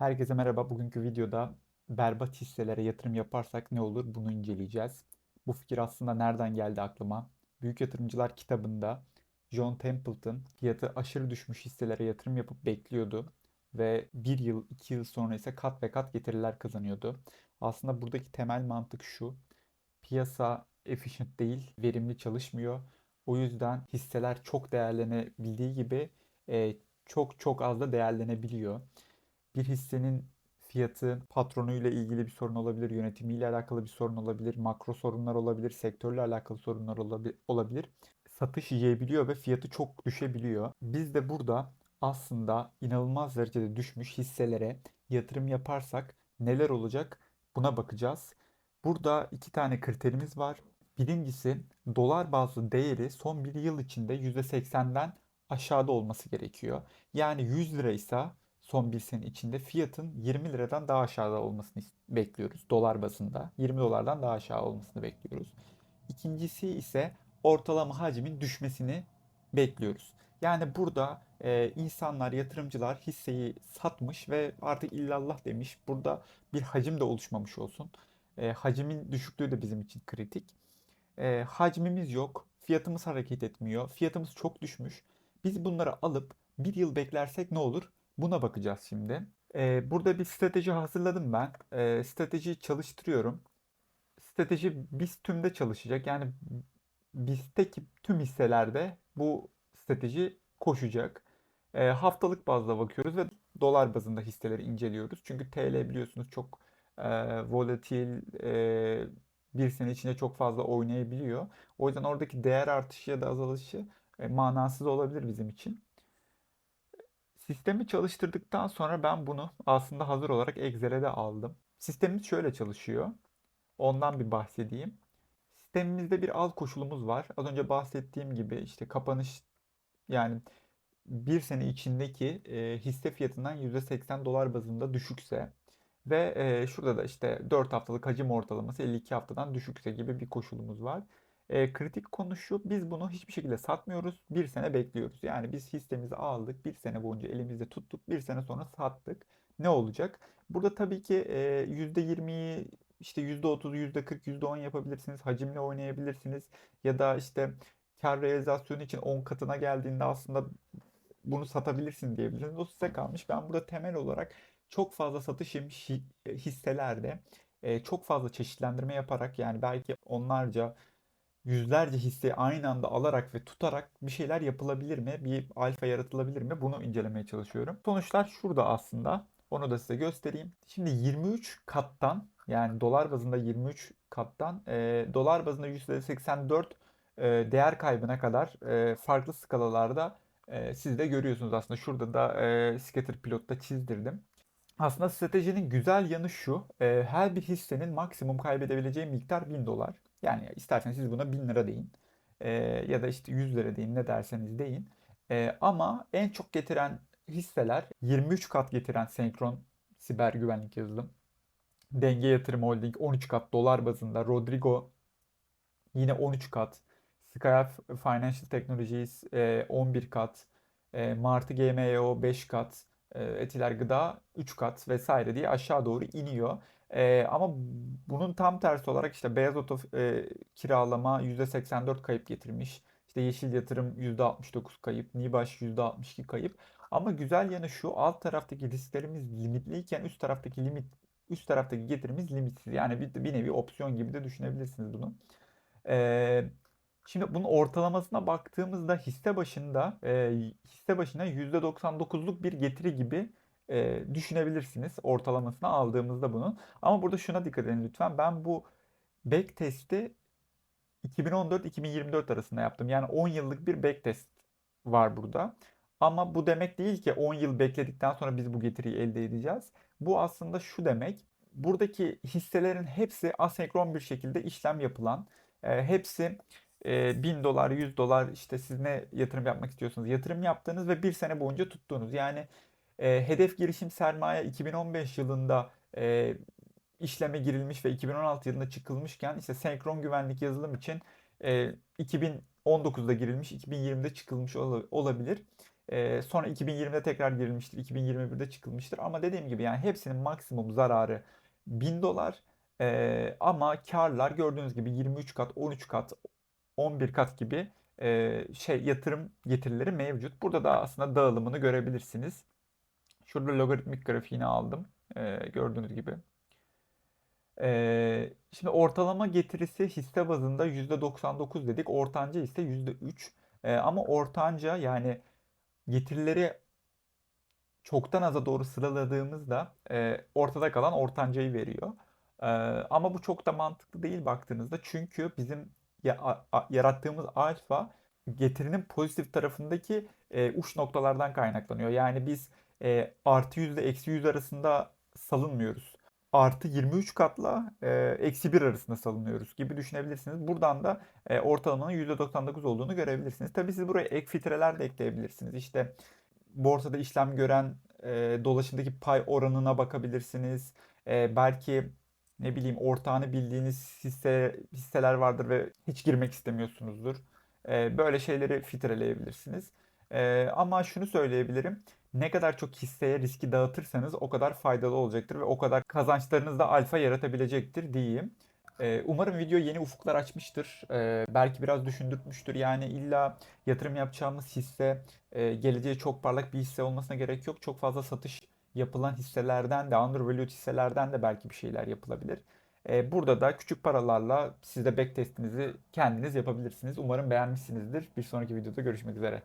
Herkese merhaba. Bugünkü videoda berbat hisselere yatırım yaparsak ne olur bunu inceleyeceğiz. Bu fikir aslında nereden geldi aklıma? Büyük Yatırımcılar kitabında John Templeton fiyatı aşırı düşmüş hisselere yatırım yapıp bekliyordu. Ve bir yıl, iki yıl sonra ise kat ve kat getiriler kazanıyordu. Aslında buradaki temel mantık şu. Piyasa efficient değil, verimli çalışmıyor. O yüzden hisseler çok değerlenebildiği gibi e, çok çok az da değerlenebiliyor bir hissenin fiyatı patronuyla ilgili bir sorun olabilir, yönetimiyle alakalı bir sorun olabilir, makro sorunlar olabilir, sektörle alakalı sorunlar olabilir. Satış yiyebiliyor ve fiyatı çok düşebiliyor. Biz de burada aslında inanılmaz derecede düşmüş hisselere yatırım yaparsak neler olacak buna bakacağız. Burada iki tane kriterimiz var. Birincisi dolar bazlı değeri son bir yıl içinde %80'den aşağıda olması gerekiyor. Yani 100 lira ise son bir sene içinde fiyatın 20 liradan daha aşağıda olmasını bekliyoruz. Dolar bazında 20 dolardan daha aşağı olmasını bekliyoruz. İkincisi ise ortalama hacmin düşmesini bekliyoruz. Yani burada e, insanlar, yatırımcılar hisseyi satmış ve artık illallah demiş. Burada bir hacim de oluşmamış olsun. E, hacimin düşüklüğü de bizim için kritik. E, hacmimiz yok, fiyatımız hareket etmiyor, fiyatımız çok düşmüş. Biz bunları alıp bir yıl beklersek ne olur? Buna bakacağız şimdi. Ee, burada bir strateji hazırladım ben. Ee, stratejiyi çalıştırıyorum. Strateji biz tümde çalışacak. Yani BIST'teki tüm hisselerde bu strateji koşacak. Ee, haftalık bazda bakıyoruz ve dolar bazında hisseleri inceliyoruz. Çünkü TL biliyorsunuz çok e, volatil, e, bir sene içinde çok fazla oynayabiliyor. O yüzden oradaki değer artışı ya da azalışı e, manasız olabilir bizim için. Sistemi çalıştırdıktan sonra ben bunu aslında hazır olarak Excel'e de aldım. Sistemimiz şöyle çalışıyor. Ondan bir bahsedeyim. Sistemimizde bir alt koşulumuz var. Az önce bahsettiğim gibi işte kapanış yani bir sene içindeki e, hisse fiyatından %80 dolar bazında düşükse ve e, şurada da işte 4 haftalık hacim ortalaması 52 haftadan düşükse gibi bir koşulumuz var. E, kritik konu şu, biz bunu hiçbir şekilde satmıyoruz, bir sene bekliyoruz. Yani biz hissemizi aldık, bir sene boyunca elimizde tuttuk, bir sene sonra sattık. Ne olacak? Burada tabii ki e, %20'yi işte %30, %40, %10 yapabilirsiniz. Hacimle oynayabilirsiniz. Ya da işte kar realizasyonu için 10 katına geldiğinde aslında bunu satabilirsin diyebilirsiniz. O size kalmış. Ben burada temel olarak çok fazla satış yemiş hisselerde e, çok fazla çeşitlendirme yaparak yani belki onlarca yüzlerce hisseyi aynı anda alarak ve tutarak bir şeyler yapılabilir mi? Bir alfa yaratılabilir mi? Bunu incelemeye çalışıyorum. Sonuçlar şurada aslında. Onu da size göstereyim. Şimdi 23 kattan yani dolar bazında 23 kattan e, dolar bazında %84 e, değer kaybına kadar e, farklı skalalarda e, siz de görüyorsunuz aslında. Şurada da e, scatter pilotta çizdirdim. Aslında stratejinin güzel yanı şu. E, her bir hissenin maksimum kaybedebileceği miktar 1000 dolar. Yani isterseniz siz buna 1000 lira deyin. E, ya da işte 100 lira deyin ne derseniz deyin. E, ama en çok getiren hisseler 23 kat getiren Senkron Siber Güvenlik Yazılım. Denge Yatırım Holding 13 kat dolar bazında. Rodrigo yine 13 kat. Skyaf Financial Technologies 11 kat. Martı GMO 5 kat. Etiler Gıda 3 kat vesaire diye aşağı doğru iniyor. E, ama bunun tam tersi olarak işte beyaz oto e, kiralama %84 kayıp getirmiş. İşte yeşil yatırım %69 kayıp, Nibaş %62 kayıp. Ama güzel yanı şu alt taraftaki risklerimiz limitliyken üst taraftaki limit üst taraftaki getirimiz limitsiz. Yani bir, bir nevi opsiyon gibi de düşünebilirsiniz bunu. Ee, şimdi bunun ortalamasına baktığımızda hisse başında e, hisse başına %99'luk bir getiri gibi e, düşünebilirsiniz ortalamasını aldığımızda bunun. Ama burada şuna dikkat edin lütfen. Ben bu back testi 2014-2024 arasında yaptım. Yani 10 yıllık bir back test var burada. Ama bu demek değil ki 10 yıl bekledikten sonra biz bu getiriyi elde edeceğiz. Bu aslında şu demek. Buradaki hisselerin hepsi asenkron bir şekilde işlem yapılan, e, hepsi e, 1000 dolar, 100 dolar işte siz ne yatırım yapmak istiyorsunuz yatırım yaptığınız ve bir sene boyunca tuttuğunuz. Yani e, hedef girişim sermaye 2015 yılında e, işleme girilmiş ve 2016 yılında çıkılmışken işte senkron güvenlik yazılım için e, 2019'da girilmiş, 2020'de çıkılmış olabilir. Ee, sonra 2020'de tekrar girilmiştir, 2021'de çıkılmıştır. Ama dediğim gibi yani hepsinin maksimum zararı 1000 dolar. Ee, ama karlar gördüğünüz gibi 23 kat, 13 kat, 11 kat gibi e, şey yatırım getirileri mevcut. Burada da aslında dağılımını görebilirsiniz. Şurada logaritmik grafiğini aldım. Ee, gördüğünüz gibi. Ee, şimdi ortalama getirisi hisse bazında %99 dedik. Ortanca ise %3. Ee, ama ortanca yani getirileri çoktan aza doğru sıraladığımızda e, ortada kalan ortancayı veriyor. Ee, ama bu çok da mantıklı değil baktığınızda. Çünkü bizim yarattığımız alfa getirinin pozitif tarafındaki e, uç noktalardan kaynaklanıyor. Yani biz e, artı yüzde eksi yüz arasında salınmıyoruz. Artı 23 katla e, eksi 1 arasında salınıyoruz gibi düşünebilirsiniz. Buradan da e, ortalamanın %99 olduğunu görebilirsiniz. Tabii siz buraya ek filtreler de ekleyebilirsiniz. İşte borsada işlem gören e, dolaşımdaki pay oranına bakabilirsiniz. E, belki ne bileyim ortağını bildiğiniz hisse hisseler vardır ve hiç girmek istemiyorsunuzdur. E, böyle şeyleri filtreleyebilirsiniz. E, ama şunu söyleyebilirim. Ne kadar çok hisseye riski dağıtırsanız o kadar faydalı olacaktır ve o kadar kazançlarınız da alfa yaratabilecektir diyeyim. E, umarım video yeni ufuklar açmıştır. Belki biraz düşündürtmüştür. Yani illa yatırım yapacağımız hisse e, geleceği çok parlak bir hisse olmasına gerek yok. Çok fazla satış yapılan hisselerden de undervalued hisselerden de belki bir şeyler yapılabilir. E, burada da küçük paralarla siz de backtestinizi kendiniz yapabilirsiniz. Umarım beğenmişsinizdir. Bir sonraki videoda görüşmek üzere.